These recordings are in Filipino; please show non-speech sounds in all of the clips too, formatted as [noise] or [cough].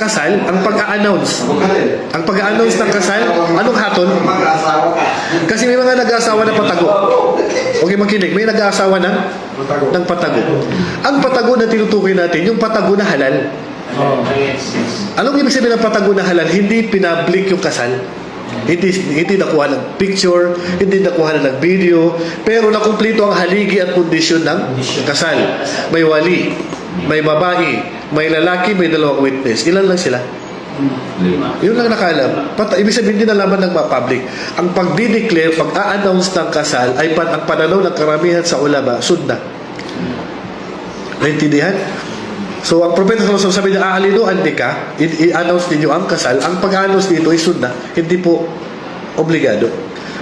kasal, ang pag-a-announce. Ang pag-a-announce ng kasal, anong ka. Kasi may mga nag-aasawa ng patago. Okay, makinig. May nag-aasawa ng, ng patago. Ang patago na tinutukoy natin, yung patago na halal. Anong ibig sabihin ng patago na halal? Hindi pinablik yung kasal. Hindi, hindi nakuha ng picture, hindi nakuha ng video, pero nakumpleto ang haligi at kondisyon ng kasal. May wali, may babae, may lalaki, may dalawang witness. Ilan lang sila? Yun lang nakaalam. Pat ibig sabihin din nalaman ng mga public. Ang pagdi-declare, pag-a-announce ng kasal ay pan ang pananaw ng karamihan sa ulama, sunna. Naintindihan? So, ang propeta sa sabi niya, aalinuan di ka, i-announce ninyo ang kasal. Ang pag-announce dito ay sunna, hindi po obligado.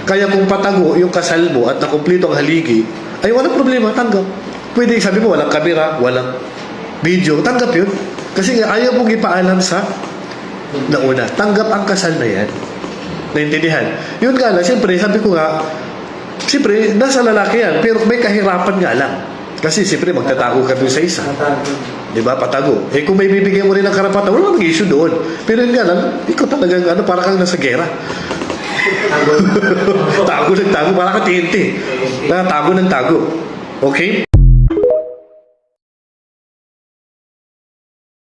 Kaya kung patago yung kasal mo at nakumplito ang haligi, ay walang problema, tanggap. Pwede sabi mo, walang kamera, walang video, tanggap yun. Kasi ayaw mong ipaalam sa nauna. Tanggap ang kasal na yan. Naintindihan? Yun nga lang, siyempre, sabi ko nga, siyempre, nasa lalaki yan, pero may kahirapan nga lang. Kasi siyempre, magtatago ka doon sa isa. Di ba? Patago. Eh kung may bibigyan mo rin ng karapatan, wala namang issue doon. Pero yun nga lang, ikaw talagang ano, para kang nasa gera. tago [laughs] ng tago, para ka TNT. Tago ng tago. Okay?